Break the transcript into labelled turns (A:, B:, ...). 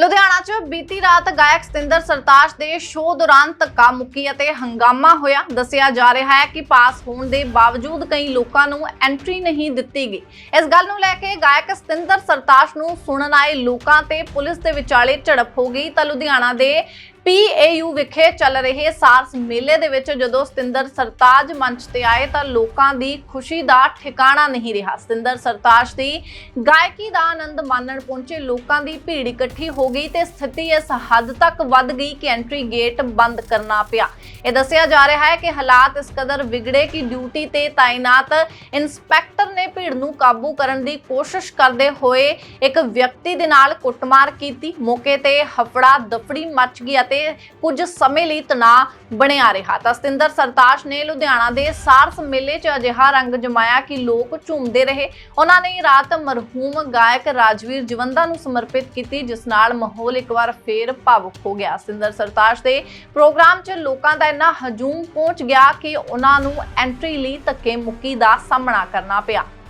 A: ਲੁਧਿਆਣਾ 'ਚ ਬੀਤੀ ਰਾਤ ਗਾਇਕ ਸਤਿੰਦਰ ਸਰਤਾਜ ਦੇ ਸ਼ੋਅ ਦੌਰਾਨ ਧੱਕਾ ਮੁੱਕੀ ਅਤੇ ਹੰਗਾਮਾ ਹੋਇਆ। ਦੱਸਿਆ ਜਾ ਰਿਹਾ ਹੈ ਕਿ ਪਾਸ ਹੋਣ ਦੇ ਬਾਵਜੂਦ ਕਈ ਲੋਕਾਂ ਨੂੰ ਐਂਟਰੀ ਨਹੀਂ ਦਿੱਤੀ ਗਈ। ਇਸ ਗੱਲ ਨੂੰ ਲੈ ਕੇ ਗਾਇਕ ਸਤਿੰਦਰ ਸਰਤਾਜ ਨੂੰ ਸੁਣਨ ਆਏ ਲੋਕਾਂ ਤੇ ਪੁਲਿਸ ਦੇ ਵਿਚਾਲੇ ਝੜਪ ਹੋ ਗਈ ਤਾਂ ਲੁਧਿਆਣਾ ਦੇ ਪੀਏਯੂ ਵਿਖੇ ਚੱਲ ਰਹੇ ਸਾਰਸ ਮੇਲੇ ਦੇ ਵਿੱਚ ਜਦੋਂ ਸਤਿੰਦਰ ਸਰਤਾਜ ਮੰਚ ਤੇ ਆਏ ਤਾਂ ਲੋਕਾਂ ਦੀ ਖੁਸ਼ੀ ਦਾ ਠਿਕਾਣਾ ਨਹੀਂ ਰਿਹਾ। ਸਤਿੰਦਰ ਸਰਤਾਜ ਦੀ ਗਾਇਕੀ ਦਾ ਆਨੰਦ ਮਾਣਨ ਪਹੁੰਚੇ ਲੋਕਾਂ ਦੀ ਭੀੜ ਇਕੱਠੀ ਹੋ ਗਈ ਤੇ ਸਥਿਤੀ ਇਸ ਹੱਦ ਤੱਕ ਵੱਧ ਗਈ ਕਿ ਐਂਟਰੀ ਗੇਟ ਬੰਦ ਕਰਨਾ ਪਿਆ। ਇਹ ਦੱਸਿਆ ਜਾ ਰਿਹਾ ਹੈ ਕਿ ਹਾਲਾਤ ਇਸ ਕਦਰ ਵਿਗੜੇ ਕਿ ਡਿਊਟੀ ਤੇ ਤਾਇਨਾਤ ਇੰਸਪੈਕਟਰ ਨੇ ਭੀੜ ਨੂੰ ਕਾਬੂ ਕਰਨ ਦੀ ਕੋਸ਼ਿਸ਼ ਕਰਦੇ ਹੋਏ ਇੱਕ ਵਿਅਕਤੀ ਦੇ ਨਾਲ ਕੁੱਟਮਾਰ ਕੀਤੀ। ਮੌਕੇ ਤੇ ਹਫੜਾ ਦਫੜੀ ਮਚ ਗਈ ਅਤੇ ਕੁਝ ਸਮੇਂ ਲਈ ਤਣਾਅ ਬਣਿਆ ਰਿਹਾ। ਤਾਂ ਸਤਿੰਦਰ ਸਰਤਾਜ ਨੇ ਲੁਧਿਆਣਾ ਦੇ ਸਾਰਸ ਮੇਲੇ 'ਚ ਅਜਿਹਾ ਰੰਗ ਜਮਾਇਆ ਕਿ ਲੋਕ ਝੂਮਦੇ ਰਹੇ। ਉਹਨਾਂ ਨੇ ਰਾਤ ਮਰਹੂਮ ਗਾਇਕ ਰਾਜਵੀਰ ਜਵੰਦਾ ਨੂੰ ਸਮਰਪਿਤ ਕੀਤੀ, ਜਿਸ ਨਾਲ ਮਾਹੌਲ ਇੱਕ ਵਾਰ ਫੇਰ ਭਾਵੁਕ ਹੋ ਗਿਆ। ਸਤਿੰਦਰ ਸਰਤਾਜ ਦੇ ਪ੍ਰੋਗਰਾਮ 'ਚ ਲੋਕਾਂ ਦਾ ਇੰਨਾ ਹਜੂਮ ਪਹੁੰਚ ਗਿਆ ਕਿ ਉਹਨਾਂ ਨੂੰ ਐਂਟਰੀ ਲਈ ਧੱਕੇ ਮੁੱਕੀ ਦਾ ਸਾਹਮਣਾ ਕਰਨਾ ਪਿਆ।